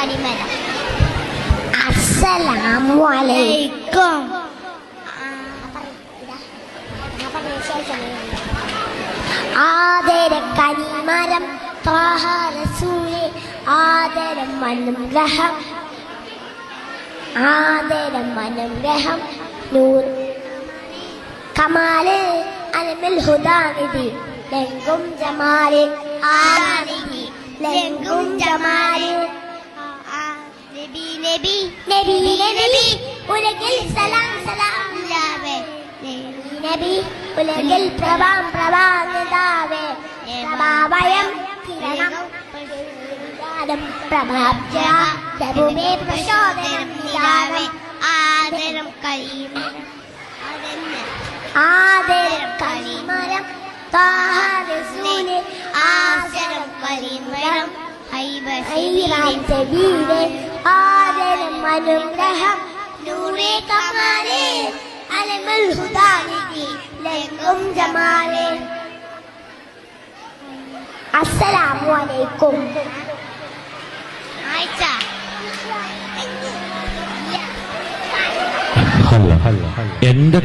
കനിമരം അസ്സലാമു അലൈക്കും. ആദര കനിമരം ത്വാഹ റസൂലെ ആദരം അനുഗ്രഹം. ആദരം അനുഗ്രഹം നൂർ കമാൽ അലമിൽ ഹുദാനിധി ലെങ്കും ജമാൽ ആനിധി ലെങ്കും ജമാൽ നബി നബി നബി. ഉലകിൽ സലാം സലാം ഇല്ലാവേ നബി ഉലകിൽ പ്രഭാം പ്രഭാനിതാവേ പ്രഭാവയം കിരണം പ്രഭാബ്ജ പ്രഭുവേ പ്രചോദനം നിലാവേ ആദരം കരീമരം ആദരം കളിമരം താഹരസൂലെ ആദരം കരീമരം ഹൈബ സബീലെ ആദരം അനുഗ്രഹം നൂറേ കമാലേ അലമൽ ഹുദാനിധി ലെങ്കും ജമാലേ. അസ്സലാമു അലൈക്കും. ആയിച്ച ഹല്ല എന്റെ